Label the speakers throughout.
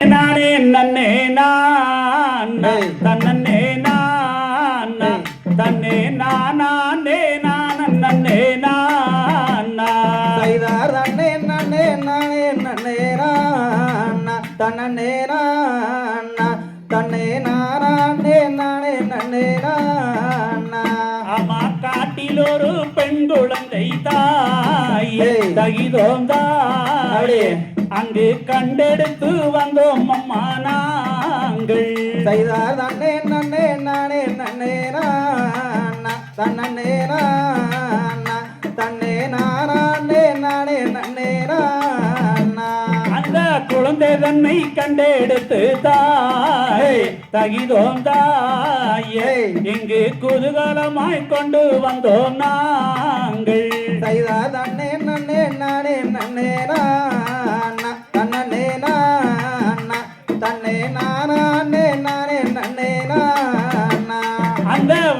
Speaker 1: நானே நன்னே நான் தன்னே நான் தன்னே நானே நான் நன்னே நான்
Speaker 2: தன்னே நன்னே நானே நன்னே நானா தன்னே நானா தன்னே நானே நானே நன்னே நானா
Speaker 1: ஆமா காட்டில் ஒரு பெண் குழந்தை தாய். தகிதோம் தாய். அங்கு கண்டெடுத்து வந்தோம் அம்மா நாங்கள்.
Speaker 2: செய்தார் தன்னே நன்னே நானே நன்னே நானா தன்னே தன்னே நானே நானே நன்னே நானா.
Speaker 1: அந்த குழந்தை தன்னை கண்டெடுத்து தாய் தகிதோம் தாயே. இங்கு குதூகலமாய் கொண்டு வந்தோம் நாங்கள்.
Speaker 2: செய்தா தன்னே நன்னே நானே நன்னே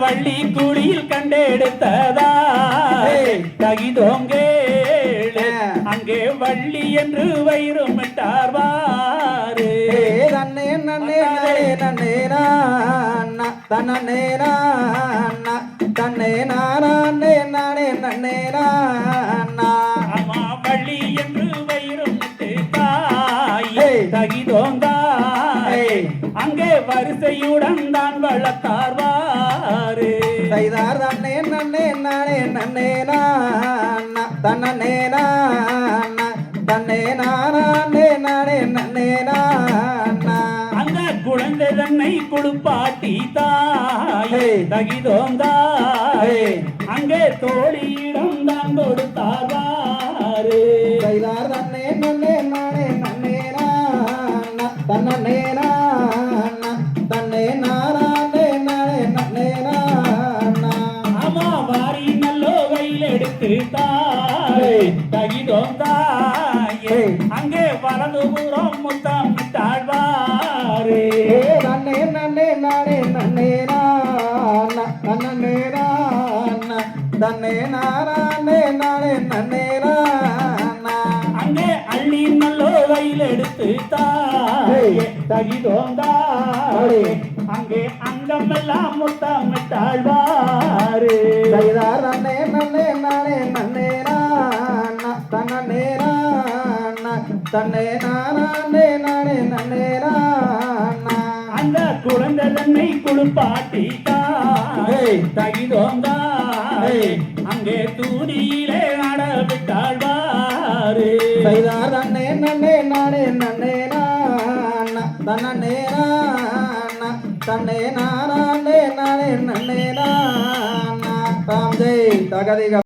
Speaker 1: வள்ளி குழியில். தகிதோங்கேளே
Speaker 2: ஆ.
Speaker 1: அங்கே வள்ளி என்று வயிறுமிட்டார் வாரு
Speaker 2: ஏ தன்னே நன்னே நானே நன்னே நானா தன்னே நானா தன்னே நானே நானே நன்னே நானா
Speaker 1: அம்மா வள்ளி என்று. தகிதோந்தாய்
Speaker 2: ஏய்.
Speaker 1: அங்கே வரிசையுடன் தான் வளர்த்தார் வாரு
Speaker 2: செய்தார். தன்னே நன்னே நானே நன்னே நானா தன்னே நானா தன்னே நானே நானே நன்னே நானா
Speaker 1: அந்த குழந்தை தன்னை குளிப்பாட்டி தாயே
Speaker 2: ஏய்.
Speaker 1: அங்கே தோழியிடம் தான் கொடுத்தார்
Speaker 2: செய்தார் தன்னே
Speaker 1: எடுத்து தாய் தகிதோந்தாயே
Speaker 2: ஏய்.
Speaker 1: அங்கே வலது புறம் முத்தம் தாழ்வாரு
Speaker 2: நன்னே நன்னே நானே நன்னே நானா தன்னே தன்னே நானே நானே நன்னே நானா
Speaker 1: அங்கே அள்ளி நல்லோ கையில் எடுத்து தாயே
Speaker 2: ஏய்.
Speaker 1: தகிதோந்தாயே
Speaker 2: ஏய்.
Speaker 1: அங்கே அங்கமெல்லாம் முத்தம் தாழ்வாரு
Speaker 2: தன்னே நானே நானே நன்னே நானா
Speaker 1: அந்த குழந்தை தன்னை குளிப்பாட்டி தாய்
Speaker 2: ஏய்.
Speaker 1: தகிதோந்தாய்
Speaker 2: ஏய்.
Speaker 1: அங்கே தூணியிலே ஆட விட்டாழ்வாரு
Speaker 2: செய்தார் தன்னே நன்னே நானே நன்னே நானா தன்னே தன்னே நானே நானே நன்னே நானா ராம் ஜெய். தகதிக